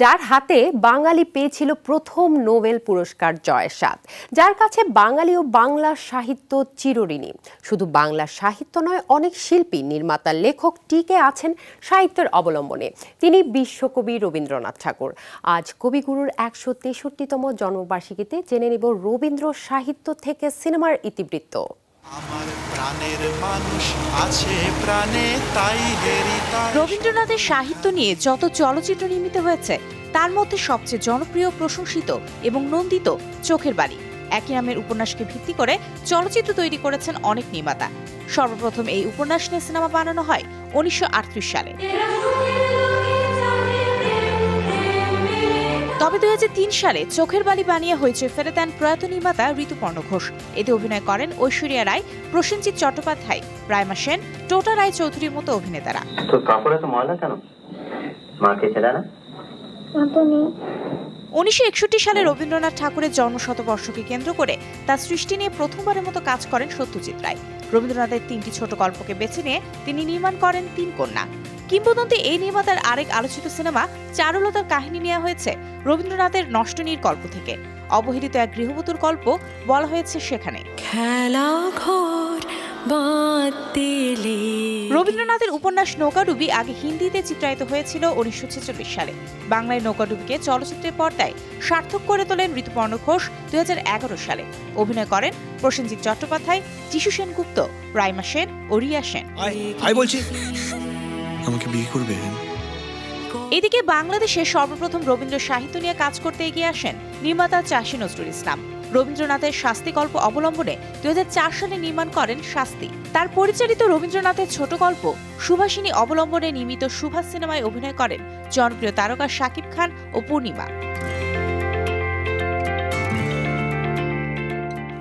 যার হাতে বাঙালি পেয়েছিল প্রথম নোবেল পুরস্কার জয়ের স্বাদ। যার কাছে বাঙালি ও বাংলা সাহিত্য চিরঋণী। শুধু বাংলা সাহিত্য নয়, অনেক শিল্পী, নির্মাতা, লেখক টিকে আছেন সাহিত্যের অবলম্বনে। তিনি বিশ্বকবি রবীন্দ্রনাথ ঠাকুর। আজ কবিগুরুর একশো তেষট্টিতম জন্মবার্ষিকীতে জেনে নেব রবীন্দ্র সাহিত্য থেকে সিনেমার ইতিবৃত্ত। আমার প্রাণের মানুষ আছে প্রাণে তাই রবীন্দ্রনাথের সাহিত্য নিয়ে যত চলচ্চিত্র নির্মিত হয়েছে তার মধ্যে সবচেয়ে জনপ্রিয় প্রশংসিত এবং নন্দিত চোখের বাড়ি একই নামের উপন্যাসকে ভিত্তি করে চলচ্চিত্র তৈরি করেছেন অনেক নির্মাতা। সর্বপ্রথম এই উপন্যাস নিয়ে সিনেমা বানানো হয় উনিশশো আটত্রিশ সালে। তবে দুই সালে চোখের বালি বানিয়ে হয়েছে ফেরত দেন প্রয়াত নির্মাতা ঋতুপর্ণ ঘোষ। এতে অভিনয় করেন ঐশ্বরিয়া রায় প্রসেনজিৎ চট্টোপাধ্যায় রায়মা সেন টোটা রায় চৌধুরীর মতো অভিনেতারা। তোর কাপড় এত ময়লা কেন? মাকে ছেড়ে না? উনিশশো একষট্টি সালে রবীন্দ্রনাথ ঠাকুরের জন্মশতবর্ষকে কেন্দ্র করে তার সৃষ্টি নিয়ে প্রথমবারের মতো কাজ করেন সত্যজিৎ রায়। রবীন্দ্রনাথের তিনটি ছোট গল্পকে বেছে নিয়ে তিনি নির্মাণ করেন তিন কন্যা। কিংবদন্তি এই নির্মাতার আরেক আলোচিত সিনেমা চারুলতার কাহিনী নেওয়া হয়েছে রবীন্দ্রনাথের নষ্টনীর গল্প থেকে। অবহেলিত এক গৃহবধূর গল্প বলা হয়েছে সেখানে। খেলা ঘর রবীন্দ্রনাথের উপন্যাস নৌকাডুবি আগে হিন্দিতে চিত্রায়িত হয়েছিল উনিশশো ছেচল্লিশ সালে। বাংলায় নৌকাডুবিকে চলচ্চিত্রের পর্দায় সার্থক করে তোলেন ঋতুপর্ণ ঘোষ দুই হাজার এগারো সালে। অভিনয় করেন প্রসেনজিৎ চট্টোপাধ্যায় যিশু সেনগুপ্ত রাইমা সেন ও রিয়া সেন। বলছি। আমাকে বিয়ে করবে এদিকে বাংলাদেশে সর্বপ্রথম রবীন্দ্র সাহিত্য নিয়ে কাজ করতে এগিয়ে আসেন নির্মাতা চাষী নজরুল ইসলাম। রবীন্দ্রনাথের শাস্তি গল্প অবলম্বনে দুই হাজার চার সালে নির্মাণ করেন শাস্তি। তার পরিচালিত রবীন্দ্রনাথের ছোট গল্প সুভাষিনী অবলম্বনে নির্মিত সুভাষ সিনেমায় অভিনয় করেন জনপ্রিয় তারকা শাকিব খান ও পূর্ণিমা।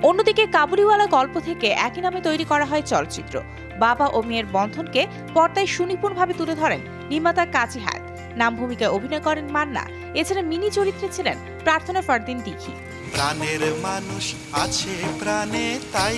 অন্যদিকে কাবুলিওয়ালা গল্প থেকে একই নামে তৈরি করা হয় চলচ্চিত্র। বাবা ও মেয়ের বন্ধনকে পর্দায় সুনিপুণভাবে তুলে ধরেন নির্মাতা কাজী হায়াত। নাম ভূমিকায় অভিনয় করেন মান্না। এছাড়া মিনি চরিত্রে ছিলেন প্রার্থনা ফারদিন দিঘি। প্রাণের মানুষ আছে প্রাণে তাই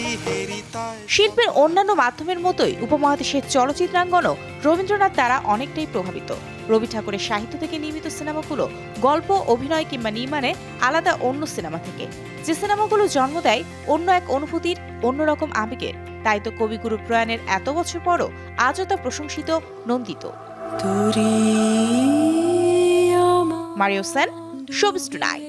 শিল্পের অন্যান্য মাধ্যমের মতোই উপমহাদেশের চলচ্চিত্রাঙ্গনও রবীন্দ্রনাথ দ্বারা অনেকটাই প্রভাবিত। রবি ঠাকুরের সাহিত্য থেকে নির্মিত সিনেমাগুলো গল্প অভিনয় কিংবা নির্মাণে আলাদা অন্য সিনেমা থেকে। যে সিনেমাগুলো জন্ম দেয় অন্য এক অনুভূতির অন্যরকম আবেগের। তাই তো কবিগুরু প্রয়াণের এত বছর পরও আজও তা প্রশংসিত নন্দিত। Mario Sen showbiz tonight.